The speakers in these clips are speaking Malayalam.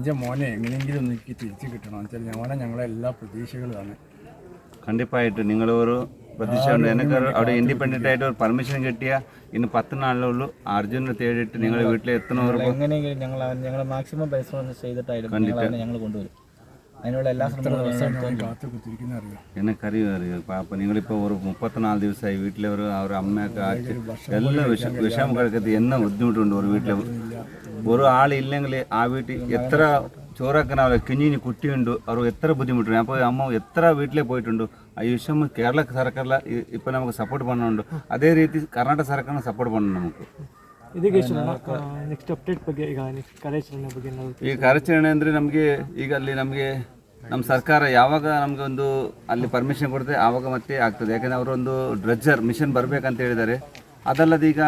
എന്റെ മോനെ എങ്ങനെയെങ്കിലും ഒന്ന് എനിക്ക് തിരിച്ചു കിട്ടണം. വെച്ചാൽ മോനെ ഞങ്ങളെ എല്ലാ പ്രതീക്ഷകളാണ് കണ്ടിപ്പായിട്ട് നിങ്ങൾ ഒരു പ്രതീക്ഷ ഉണ്ട്. എനിക്ക് അവിടെ ഇൻഡിപെൻഡന്റ് ആയിട്ട് ഒരു പെർമിഷൻ കിട്ടിയ ഇന്ന് പത്ത് നാളിലുള്ളൂ അർജുനെ തേടിയിട്ട് നിങ്ങൾ വീട്ടിൽ എത്തണവർക്ക് എങ്ങനെയെങ്കിലും ഞങ്ങൾ ഞങ്ങൾ മാക്സിമം പരിശ്രമം ചെയ്തിട്ടായിരുന്നു ഞങ്ങൾ ഞങ്ങൾ കൊണ്ടുവരും. അതിനുള്ള എല്ലാ എനിക്കറിയാം അറിയാം? പാപ്പ നിങ്ങളിപ്പോൾ ഒരു മുപ്പത്തിനാല് ദിവസമായി വീട്ടിലെ ഒരു ഒരു അമ്മയൊക്കെ ആക്കി എല്ലാ വിഷം വിഷം കഴിക്കത്ത് എന്ന ബുദ്ധിമുട്ടുണ്ട് ഒരു വീട്ടിൽ ഒരു ആളില്ലെങ്കിൽ ആ വീട്ടിൽ എത്ര ചോറാക്കാനാവില്ല കിഞ്ഞിന് കുട്ടിയുണ്ട് അവർ എത്ര ബുദ്ധിമുട്ടുണ്ട് അപ്പോൾ അമ്മ എത്ര വീട്ടിലേ പോയിട്ടുണ്ട് ആ വിഷയം കേരള സർക്കാരിൽ ഇപ്പം നമുക്ക് സപ്പോർട്ട് പണ്ണുണ്ട് ಅದೇ ರೀತಿ ಕರ್ನಾಟಕ ಸರ್ಕಾರ ಸಪೋರ್ಟ್ ಮಾಡೋಣ ನಮಗೆ ಇದೀಗ ಈ ಕಾರ್ಯಾಚರಣೆ ಅಂದರೆ ನಮಗೆ ಈಗ ಅಲ್ಲಿ ನಮಗೆ ನಮ್ಮ ಸರ್ಕಾರ ಯಾವಾಗ ನಮಗೆ ಒಂದು ಅಲ್ಲಿ ಪರ್ಮಿಷನ್ ಕೊಡುತ್ತೆ ಆವಾಗ ಮತ್ತೆ ಆಗ್ತದೆ. ಯಾಕಂದರೆ ಅವರೊಂದು ಡ್ರೆಜ್ಜರ್ ಮಿಷನ್ ಬರಬೇಕಂತ ಹೇಳಿದ್ದಾರೆ. ಅದಲ್ಲದೆ ಈಗ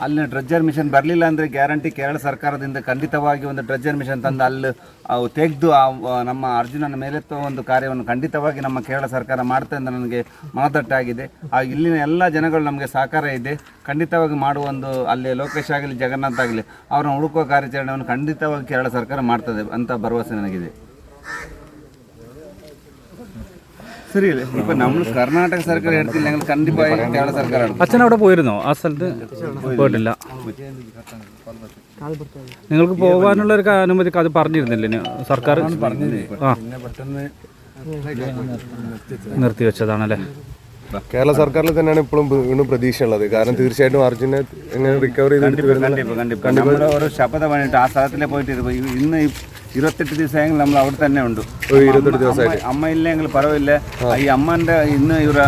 ಅಲ್ಲಿ ಡ್ರಜ್ಜರ್ ಮಿಷನ್ ಬರಲಿಲ್ಲ ಅಂದರೆ ಗ್ಯಾರಂಟಿ ಕೇರಳ ಸರ್ಕಾರದಿಂದ ಖಂಡಿತವಾಗಿ ಒಂದು ಡ್ರಜ್ಜರ್ ಮಿಷನ್ ತಂದು ಅಲ್ಲಿ ಅವು ತೆಗೆದು ಆ ನಮ್ಮ ಅರ್ಜುನನ ಮೇಲೆತ್ತುವ ಒಂದು ಕಾರ್ಯವನ್ನು ಖಂಡಿತವಾಗಿ ನಮ್ಮ ಕೇರಳ ಸರ್ಕಾರ ಮಾಡ್ತಾ ಅಂತ ನನಗೆ ಮನದಟ್ಟಾಗಿದೆ. ಆ, ಇಲ್ಲಿನ ಎಲ್ಲ ಜನಗಳು ನಮಗೆ ಸಹಕಾರ ಇದೆ. ಖಂಡಿತವಾಗಿ ಮಾಡುವ ಒಂದು ಅಲ್ಲಿ ಲೋಕೇಶ್ ಆಗಲಿ, ಜಗನ್ನಾಥ್ ಆಗಲಿ, ಅವರನ್ನು ಹುಡುಕುವ ಕಾರ್ಯಾಚರಣೆಯನ್ನು ಖಂಡಿತವಾಗಿ ಕೇರಳ ಸರ್ಕಾರ ಮಾಡ್ತದೆ ಅಂತ ಭರವಸೆ ನನಗಿದೆ. ഇപ്പൊ നമ്മൾ കർണാടക സർക്കാർ എടുത്തില്ലെങ്കിൽ കണ്ടിപ്പായ കേരള സർക്കാരാണ്. അച്ഛൻ അവിടെ പോയിരുന്നോ? ആ സ്ഥലത്ത് പോയിട്ടില്ല. നിങ്ങൾക്ക് പോകാനുള്ള ഒരു അനുമതി അത് പറഞ്ഞിരുന്നില്ലേ? സർക്കാർ ആ. നിർത്തി വെച്ചതാണല്ലേ? കേരള സർക്കാരിൽ തന്നെയാണ് ഇപ്പോഴും വീണ്ടും പ്രതീക്ഷയുള്ളത്. കാരണം തീർച്ചയായിട്ടും അർജുനെ എങ്ങനെ റിക്കവർ ചെയ്തിട്ട് കണ്ടിപ്പാ കണ്ടിപ്പാ നമ്മൾ ഒരു ശപഥം പണിയിട്ട് ആ സ്ഥലത്തിലെ പോയിട്ട് ഇന്ന് ഇരുപത്തെട്ട് ദിവസമെങ്കിൽ നമ്മൾ അവിടെ തന്നെ ഉണ്ട്. ഇരുപത്തെട്ട് ദിവസമായിട്ട്. അമ്മ ഇല്ലെങ്കിൽ പറവില്ല ഈ അമ്മന്റെ ഇന്ന് ഇവരെ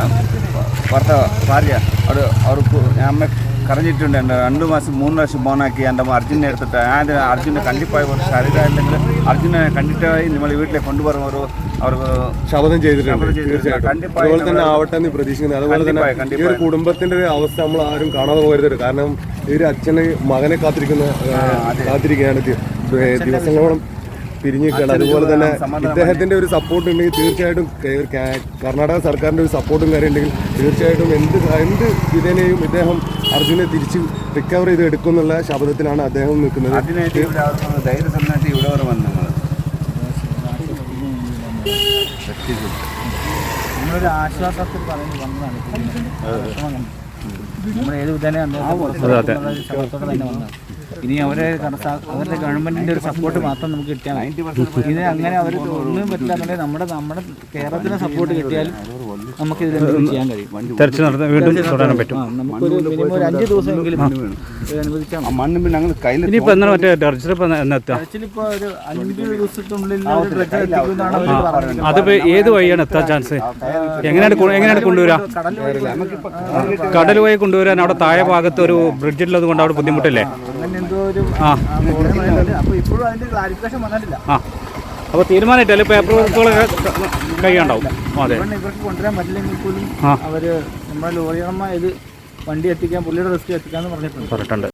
ഭർത്താവ് ഭാര്യ അവിടെ അവർക്ക് അമ്മ കരഞ്ഞിട്ടുണ്ട്. എന്റെ രണ്ട് മാസം മൂന്ന് പ്രാവശ്യം ഫോണാക്കി എന്റെ അമ്മ അർജുനെ എടുത്തിട്ട് ഞാൻ അർജുനെ കണ്ടിപ്പായി ശരീരമില്ലെങ്കിൽ അർജുനെ കണ്ടിട്ടായി നമ്മൾ വീട്ടിലെ കൊണ്ടുപോകുന്ന ഒരു അവർക്ക് ചെയ്തിട്ടുണ്ട്. അതുപോലെ തന്നെ ആവട്ടെ എന്ന് പ്രതീക്ഷിക്കുന്നത് അതുപോലെ തന്നെ ഈ ഒരു കുടുംബത്തിന്റെ ഒരു അവസ്ഥ നമ്മൾ ആരും കാണാതെ പോകരുത്. കാരണം ഈ ഒരു അച്ഛന് മകനെ കാത്തിരിക്കുന്ന കാത്തിരിക്കുകയാണ്. ദിവസങ്ങളോളം പിരിഞ്ഞിരിക്കുകയാണ് അതുപോലെ തന്നെ ഇദ്ദേഹത്തിന്റെ ഒരു സപ്പോർട്ട് ഉണ്ടെങ്കിൽ തീർച്ചയായിട്ടും കർണാടക സർക്കാരിന്റെ ഒരു സപ്പോർട്ടും കാര്യം ഉണ്ടെങ്കിൽ തീർച്ചയായിട്ടും എന്ത് എന്ത് വിധേനയും ഇദ്ദേഹം അർജുനെ തിരിച്ച് റിക്കവർ ചെയ്ത് എടുക്കുന്നുള്ള ശബ്ദത്തിലാണ് അദ്ദേഹം നിൽക്കുന്നത്. നമ്മളൊരു ആശ്വാസത്തിൽ പറഞ്ഞു വന്നതാണ് ഇനി അവരെ അവരുടെ ഗവൺമെന്റിന്റെ ഒരു സപ്പോർട്ട് മാത്രം നമുക്ക് കിട്ടിയാൽ. ഇത് അങ്ങനെ അവർ ഒന്നും പറ്റില്ല നമ്മുടെ നമ്മുടെ കേരളത്തിന് സപ്പോർട്ട് കിട്ടിയാൽ നമുക്ക് ഇതിലെന്തെങ്കിലും ചെയ്യാൻ കഴിയും. തെരച്ചിൽ നടത്താൻ വീണ്ടും തുടരാൻ പറ്റും. നമുക്കൊരു മിനിമം ഒരു അഞ്ച് ദിവസമെങ്കിലും മണ്ണും പിന്നെ ഞങ്ങൾ കയ്യിൽ ഇനിയിപ്പോൾ എന്നാ മറ്റേ തെരച്ചിൽ ഇപ്പം ഒരു അഞ്ച് ദിവസത്തിനുള്ളിൽ അതിപ്പോൾ ഏത് വഴിയാണ് എത്താൻ ചാൻസ്? എങ്ങനെയാണ് എങ്ങനെയാണ് കൊണ്ടുവരാ? കടൽ വഴി കൊണ്ടുവരാൻ അവിടെ താഴെ ഭാഗത്ത് ഒരു ബ്രിഡ്ജ് ഉള്ളത് കൊണ്ട് അവിടെ ബുദ്ധിമുട്ടില്ലേ? ആ. അപ്പോൾ തീരുമാനമായിട്ടല്ലേ പേപ്പർ വർക്കുകളൊക്കെ കഴിയാണ്ടാവും അതെ. ഇവർക്ക് കൊണ്ടുവരാൻ പറ്റില്ലെങ്കിൽ പോലും അവർ അവർ നമ്മുടെ ലോറിയമ്മ ഇത് വണ്ടി എത്തിക്കാൻ പുള്ളിയുടെ റിസ്ക് എത്തിക്കാന്ന് പറഞ്ഞിട്ടുണ്ട്. പറഞ്ഞിട്ടുണ്ട്.